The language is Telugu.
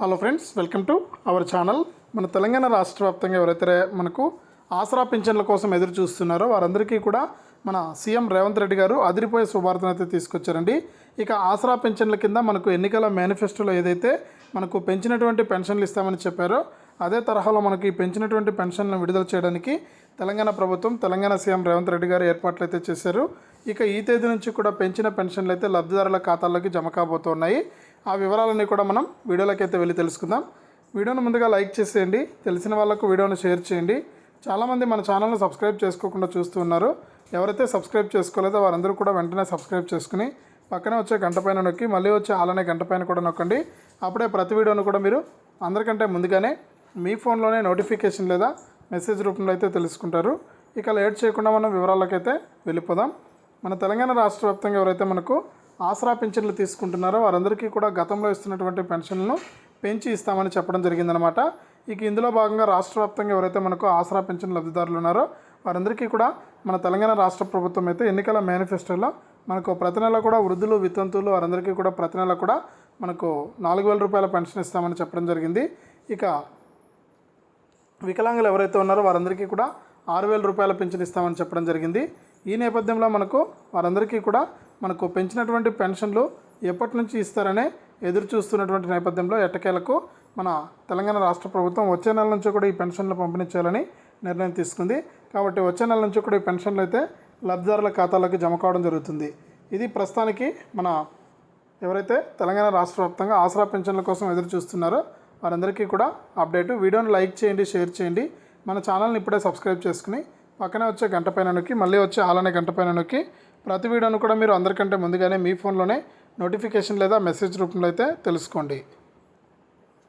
Hello friends welcome to our channel మన తెలంగాణ రాష్ట్ర వ్యాప్తంగా ఎవరైతే మనకు ఆసరా పింఛన్ల కోసం ఎదురు చూస్తున్నారో వారందరికీ కూడా మన సీఎం రేవంత్ రెడ్డి గారు అదిరిపోయే శుభార్తను అయితే తీసుకొచ్చారండి. ఇక ఆసరా పెన్షన్ల కింద మనకు ఎన్నికల మేనిఫెస్టోలో ఏదైతే మనకు పెంచినటువంటి పెన్షన్లు ఇస్తామని చెప్పారో అదే తరహాలో మనకి పెంచినటువంటి పెన్షన్లను విడుదల చేయడానికి తెలంగాణ ప్రభుత్వం తెలంగాణ సీఎం రేవంత్ రెడ్డి గారు ఏర్పాట్లు అయితే చేశారు. ఇక ఈ తేదీ నుంచి కూడా పెంచిన పెన్షన్లు అయితే లబ్ధిదారుల ఖాతాల్లోకి జమ కాబోతున్నాయి. ఆ వివరాలన్నీ కూడా మనం వీడియోలోకి అయితే వెళ్ళి తెలుసుకుందాం. వీడియోను ముందుగా లైక్ చేసేయండి. తెలిసిన వాళ్ళకు వీడియోను షేర్ చేయండి. చాలామంది మన ఛానల్ని సబ్స్క్రైబ్ చేసుకోకుండా చూస్తూ ఉన్నారు. ఎవరైతే సబ్స్క్రైబ్ చేసుకోలేదో వారందరూ కూడా వెంటనే సబ్స్క్రైబ్ చేసుకుని పక్కనే వచ్చే గంట పైన నొక్కి మళ్ళీ వచ్చే ఆలనే గంట పైన కూడా నొక్కండి. అప్పుడే ప్రతి వీడియోను కూడా మీరు అందరికంటే ముందుగానే మీ ఫోన్లోనే నోటిఫికేషన్ లేదా మెసేజ్ రూపంలో అయితే తెలుసుకుంటారు. ఇక లేట్ చేయకుండా మనం వివరాలకైతే వెళ్ళిపోదాం. మన తెలంగాణ రాష్ట్ర వ్యాప్తంగా ఎవరైతే మనకు ఆసరా పెన్షన్లు తీసుకుంటున్నారో వారందరికీ కూడా గతంలో ఇస్తున్నటువంటి పెన్షన్లను పెంచి ఇస్తామని చెప్పడం జరిగిందనమాట ఇక ఇందులో భాగంగా రాష్ట్ర వ్యాప్తంగా ఎవరైతే మనకు ఆసరా పెన్షన్ లబ్ధిదారులు ఉన్నారో వారందరికీ కూడా మన తెలంగాణ రాష్ట్ర ప్రభుత్వం అయితే ఎన్నికల మేనిఫెస్టోలో మనకు ప్రతి నెల కూడా వృద్ధులు వితంతువులు వారందరికీ కూడా ప్రతి నెల కూడా మనకు నాలుగు వేల రూపాయల పెన్షన్ ఇస్తామని చెప్పడం జరిగింది. ఇక వికలాంగులు ఎవరైతే ఉన్నారో వారందరికీ కూడా ఆరు వేల రూపాయల పెన్షన్ ఇస్తామని చెప్పడం జరిగింది. ఈ నేపథ్యంలో మనకు వారందరికీ కూడా మనకు పెంచినటువంటి పెన్షన్లు ఎప్పటి నుంచి ఇస్తారనే ఎదురు చూస్తున్నటువంటి నేపథ్యంలో ఎట్టకేలకు మన తెలంగాణ రాష్ట్ర ప్రభుత్వం వచ్చే నెల నుంచి కూడా ఈ పెన్షన్లు పంపిణీ చేయాలని నిర్ణయం తీసుకుంది. కాబట్టి వచ్చే నెల నుంచి కూడా ఈ పెన్షన్లు అయితే లబ్ధిదారుల ఖాతాలోకి జమ కావడం జరుగుతుంది. ఇది ప్రస్తుతానికి మన ఎవరైతే తెలంగాణ రాష్ట్ర వ్యాప్తంగా ఆసరా పెన్షన్ల కోసం ఎదురు చూస్తున్నారో వారందరికీ కూడా అప్డేట్. వీడియోని లైక్ చేయండి షేర్ చేయండి. మన ఛానల్ని ఇప్పుడే సబ్స్క్రైబ్ చేసుకుని పక్కనే వచ్చే గంట పైన నొక్కి మళ్ళీ వచ్చే ఆలనే గంట పైన నొక్కి ప్రతి వీడియోను కూడా మీరు అందరికంటే ముందుగానే మీ ఫోన్లోనే నోటిఫికేషన్ లేదా మెసేజ్ రూపంలో అయితే తెలుసుకోండి.